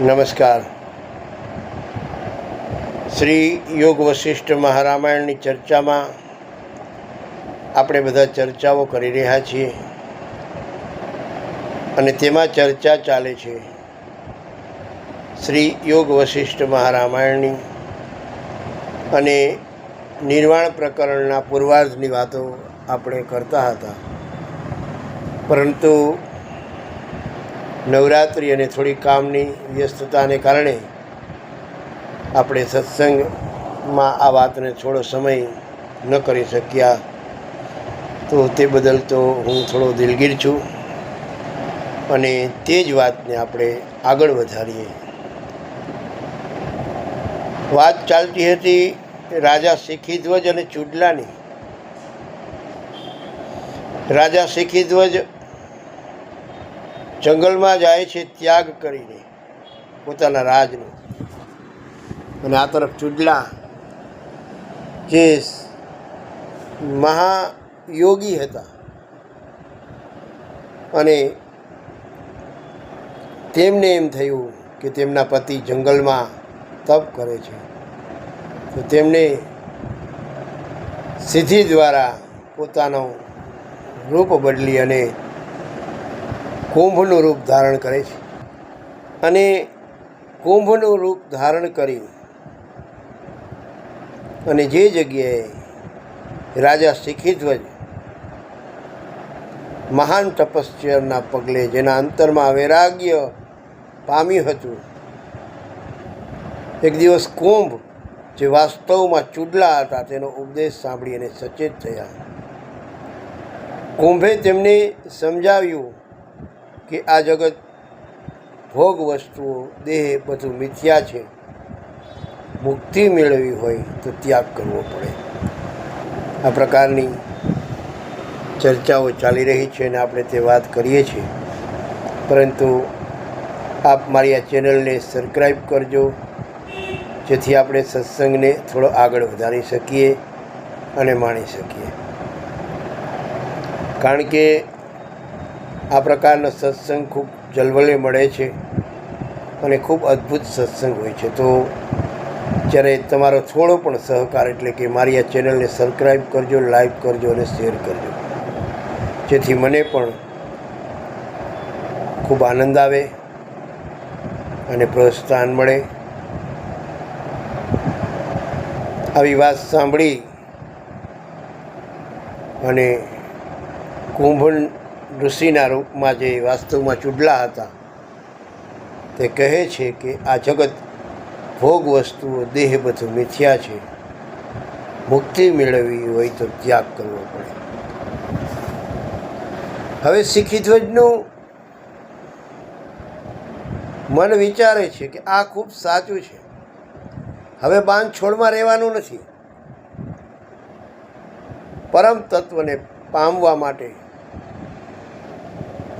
નમસ્કાર. શ્રી યોગ વશિષ્ઠ મહારામાયણની ચર્ચામાં આપણે બધા ચર્ચાઓ કરી રહ્યા છીએ અને તેમાં ચર્ચા ચાલે છે શ્રી યોગ વશિષ્ઠ મહારામાયણની અને નિર્વાણ પ્રકરણના પૂર્વાર્ધની વાતો આપણે કરતા હતા. પરંતુ નવરાત્રિ અને થોડી કામની વ્યસ્તતાને કારણે આપણે સત્સંગમાં આ વાતને થોડો સમય ન કરી શક્યા. તો તે બદલ તો હું થોડો દિલગીર છું અને તે જ વાતને આપણે આગળ વધારીએ. વાત ચાલતી હતી રાજા શીખીધ્વજ અને ચૂડલાની. રાજા શીખીધ્વજ જંગલમાં જાય છે ત્યાગ કરીને પોતાના રાજનો. અને આ તરફ ચૂડલા જે મહાયોગી હતા. અને તેમને એમ થયું કે તેમના પતિ જંગલમાં તપ કરે છે. તો તેમને સિદ્ધિ દ્વારા પોતાનો રૂપ બદલી અને કુંભનું રૂપ ધારણ કરે છે. અને કુંભનું રૂપ ધારણ કરી અને જે જગ્યાએ રાજા શિખીધ્વજ મહાન તપશ્ચર્યના પગલે જેના અંતરમાં વૈરાગ્ય પામ્યું હતું. એક દિવસ કુંભ, જે વાસ્તવમાં ચૂડલા હતા, તેનો ઉપદેશ સાંભળી અને સચેત થયા. કુંભે તેમને સમજાવ્યું કે આ જગત ભોગ વસ્તુઓ દેહ બધું મિથ્યા છે. મુક્તિ મેળવવી હોય તો ત્યાગ કરવો પડે. આ પ્રકારની ચર્ચાઓ ચાલી રહી છે અને આપણે તે વાત કરીએ છીએ. પરંતુ આપ મારી આ ચેનલને સબસ્ક્રાઈબ કરજો, જેથી આપણે સત્સંગને થોડો આગળ વધારી શકીએ અને માણી શકીએ. કારણ કે આ પ્રકારનો સત્સંગ ખૂબ જલવલે મળે છે અને ખૂબ અદ્ભુત સત્સંગ હોય છે. તો જ્યારે તમારો થોડો પણ સહકાર એટલે કે મારી આ ચેનલને સબસ્ક્રાઈબ કરજો, લાઈક કરજો અને શેર કરજો. જેથી મને પણ ખૂબ આનંદ આવે અને પ્રોત્સાહન મળે. આવી વાત સાંભળી અને કુંભ ઋષિના રૂપમાં જે વાસ્તવમાં ચૂડલા હતા, તે કહે છે કે આ જગત ભોગ વસ્તુઓ દેહ બધું મિથ્યા છે. મુક્તિ મેળવવી હોય તો ત્યાગ કરવો પડે. હવે શીખી ધ્વજનું મન વિચારે છે કે આ ખૂબ સાચું છે. હવે બાંધ છોડમાં રહેવાનું નથી. પરમ તત્વને પામવા માટે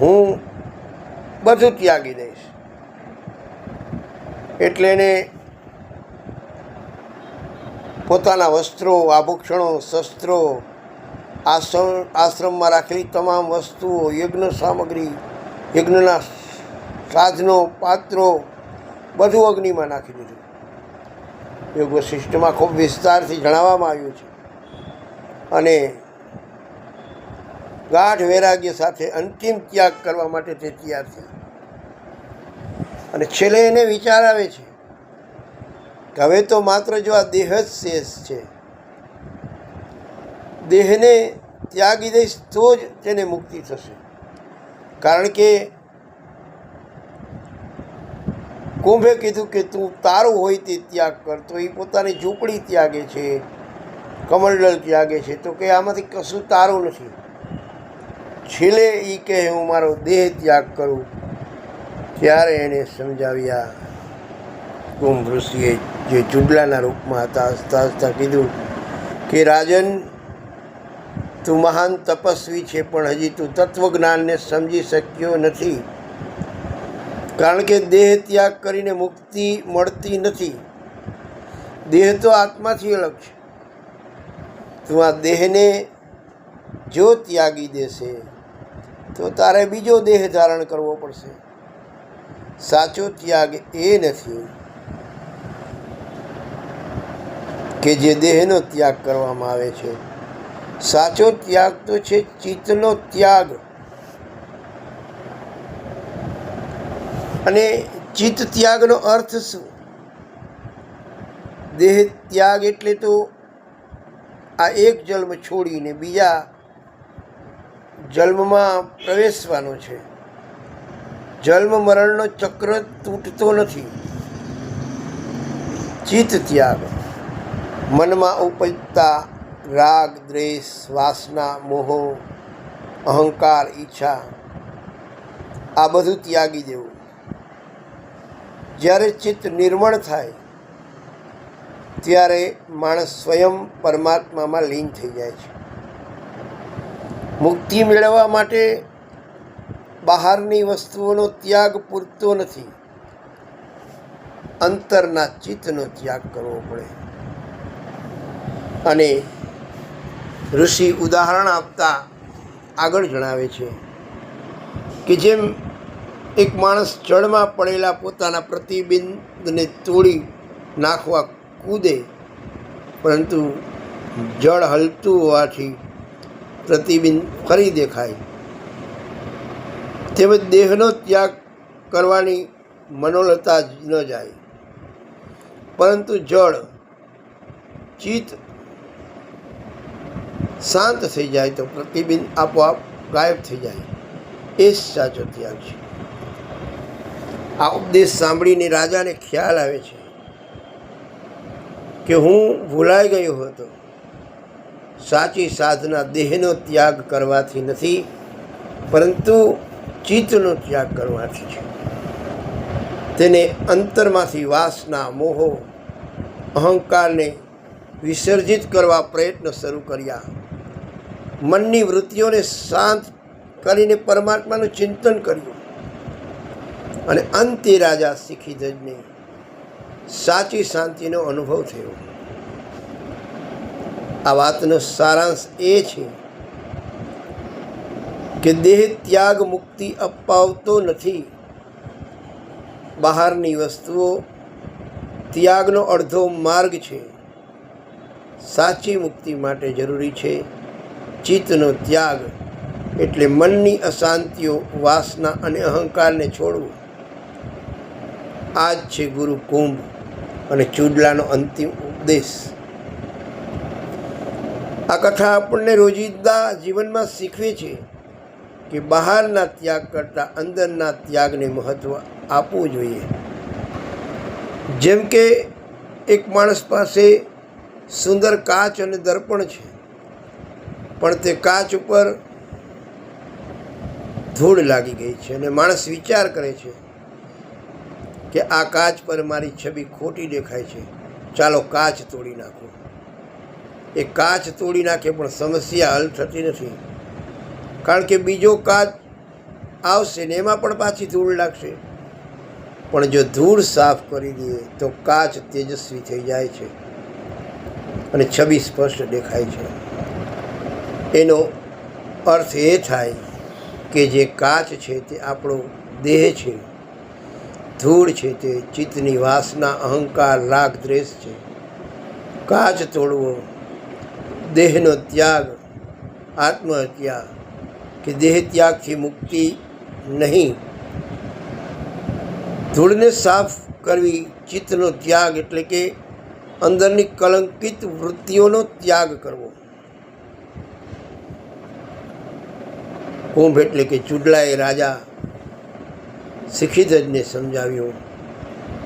હું બધું ત્યાગી દઈશ. એટલે એને પોતાના વસ્ત્રો, આભૂષણો, શસ્ત્રો, આશ્રમ, આશ્રમમાં રાખેલી તમામ વસ્તુઓ, યજ્ઞ સામગ્રી, યજ્ઞના સાધનો, પાત્રો, બધું અગ્નિમાં નાખી દીધું. યોગ વશિષ્ઠમાં ખૂબ વિસ્તારથી જણાવવામાં આવ્યું છે. અને ગાઢ વૈરાગ્ય સાથે અંતિમ ત્યાગ કરવા માટે તે તૈયાર થયા અને છેલ્લે એને વિચાર આવે છે કે હવે તો માત્ર જો આ દેહ જ શેષ છે. દેહને ત્યાગી દઈશ તો જ તેને મુક્તિ થશે. કારણ કે કુંભે કીધું કે તું તારું હોય તે ત્યાગ કર, તો એ પોતાની ઝૂંપડી ત્યાગે છે કમલદળ ત્યાગે છે. તો કે આમાંથી કશું તારું નથી. છેલ્લે એ કહે, હું મારો દેહ ત્યાગ કરું. ત્યારે એને સમજાવ્યા કુંભ ઋષિએ જે ચૂડલાના રૂપમાં હતા, હસતા હસતા કીધું કે, રાજન, તું મહાન તપસ્વી છે, પણ હજી તું તત્વજ્ઞાનને સમજી શક્યો નથી. કારણ કે દેહ ત્યાગ કરીને મુક્તિ મળતી નથી. દેહ તો આત્માથી અલગ છે. તું આ દેહને જો ત્યાગી દેશે તો તારે બીજો દેહ ધારણ કરવો પડશે. સાચો ત્યાગ એ નથી કે જે દેહનો ત્યાગ કરવામાં આવે છે. સાચો ત્યાગ તો છે ચિત્તનો ત્યાગ. અને ચિત્ત ત્યાગનો અર્થ શું? દેહ ત્યાગ એટલે તો આ એક જન્મ છોડીને બીજા જન્મમાં પ્રવેશવાનો છે. જન્મ મરણનો ચક્ર તૂટતો નથી. ચિત્ત ત્યાગ. મનમાં ઉપજતા રાગ, દ્વેષ, વાસના, મોહ, અહંકાર, ઈચ્છા, આ બધું ત્યાગી દેવું. જ્યારે ચિત્ત નિર્મળ થાય, ત્યારે માણસ સ્વયં પરમાત્મામાં લીન થઈ જાય છે. મુક્તિ મેળવવા માટે બહારની વસ્તુઓનો ત્યાગ પૂરતો નથી. અંતરના ચિત્તનો ત્યાગ કરવો પડે. અને ઋષિ ઉદાહરણ આપતા આગળ જણાવે છે કે જેમ એક માણસ જળમાં પડેલા પોતાના પ્રતિબિંબને તોડી નાખવા કૂદે, પરંતુ જળ હલતું હોવાથી પ્રતિબિંબ ફરી દેખાય. તેમજ દેહનો ત્યાગ કરવાની મનોલતા જ ન જાય. પરંતુ જળ, ચિત્ત શાંત થઈ જાય તો પ્રતિબિંબ આપોઆપ ગાયબ થઈ જાય. એ જ સાચો ત્યાગ છે. આ ઉપદેશ સાંભળીને રાજાને ખ્યાલ આવે છે કે હું ભૂલાઈ ગયો હતો. સાચી સાધના દેહનો ત્યાગ કરવાથી નથી, પરંતુ ચિત્તનો ત્યાગ કરવાથી છે. તેને અંતરમાંથી વાસના, મોહો, અહંકારને વિસર્જિત કરવા પ્રયત્ન શરૂ કર્યા. મનની વૃત્તિઓને શાંત કરીને પરમાત્માનું ચિંતન કર્યું. અને અંતે રાજા શીખી જજને સાચી શાંતિનો અનુભવ થયો. આ વાતનો સારાંશ એ છે કે દેહ ત્યાગ મુક્તિ અપાવતો નથી. બહારની વસ્તુઓ ત્યાગનો અડધો માર્ગ છે. સાચી મુક્તિ માટે જરૂરી છે ચિત્તનો ત્યાગ એટલે મનની અશાંતિઓ, વાસના અને અહંકારને છોડવું. આ જ છે ગુરુ કુંભ અને ચૂડલાનો અંતિમ ઉપદેશ. આ કથા આપણને રોજિંદા જીવનમાં શીખવે છે કે બહારના ત્યાગ કરતાં અંદરના ત્યાગને મહત્ત્વ આપવું જોઈએ. જેમ કે એક માણસ પાસે સુંદર કાચ અને દર્પણ છે, પણ તે કાચ ઉપર ધૂળ લાગી ગઈ છે અને માણસ વિચાર કરે છે કે આ કાચ પર મારી છબી ખોટી દેખાય છે. ચાલો કાચ તોડી નાખો. એ કાચ તોડી નાખે, પણ સમસ્યા હલ થતી નથી. કારણ કે બીજો કાચ આવશે ને એમાં પણ પાછી ધૂળ લાગશે. પણ જો ધૂળ સાફ કરી દઈએ, તો કાચ તેજસ્વી થઈ જાય છે અને છબી સ્પષ્ટ દેખાય છે. એનો અર્થ એ થાય કે જે કાચ છે તે આપણો દેહ છે. ધૂળ છે તે ચિત્તની વાસના અહંકાર રાગ દ્વેષ છે. કાચ તોડવો દેહનો ત્યાગ, આત્મહત્યા કે દેહ ત્યાગથી મુક્તિ નહીં. ધૂળને સાફ કરવી ચિત્તનો ત્યાગ એટલે કે અંદરની કલંકિત વૃત્તિઓનો ત્યાગ કરવો. કુંભ એટલે કે ચૂડલાએ રાજા શિખીધજને સમજાવ્યું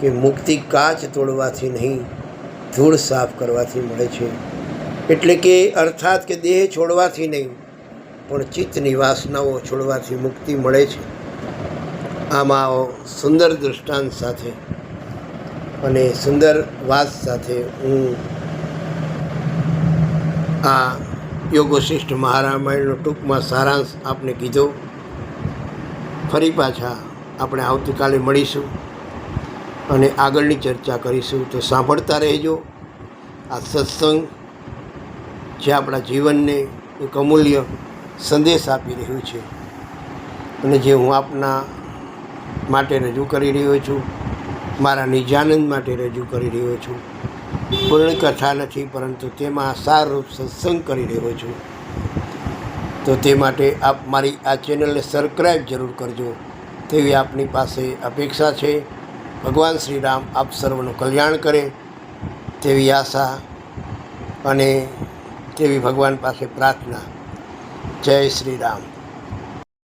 કે મુક્તિ કાચ તોડવાથી નહીં, ધૂળ સાફ કરવાથી મળે છે. એટલે કે અર્થાત કે દેહ છોડવાથી નહીં, પણ ચિત્તની વાસનાઓ છોડવાથી મુક્તિ મળે છે. આમાં સુંદર દૃષ્ટાંત સાથે અને સુંદર વાત સાથે હું આ યોગોશિષ્ટ મહારામાયણનો ટૂંકમાં સારાંશ આપને કીધો. ફરી પાછા આપણે આવતીકાલે મળીશું અને આગળની ચર્ચા કરીશું. તો સાંભળતા રહેજો. આ સત્સંગ જે આપણા જીવનને એક અમૂલ્ય સંદેશ આપી રહ્યું છે. અને જે હું આપના માટે રજૂ કરી રહ્યો છું, મારા નિજાનંદ માટે રજૂ કરી રહ્યો છું. પૂર્ણ કથા નથી, પરંતુ તેમાં સારરૂપ સત્સંગ કરી રહ્યો છું. તો તે માટે આપ મારી આ ચેનલને સબસ્ક્રાઈબ જરૂર કરજો. તેવી આપની પાસે અપેક્ષા છે. ભગવાન શ્રી રામ આપ સર્વનું કલ્યાણ કરે તેવી આશા અને તેવી ભગવાન પાસે પ્રાર્થના. જય શ્રી રામ.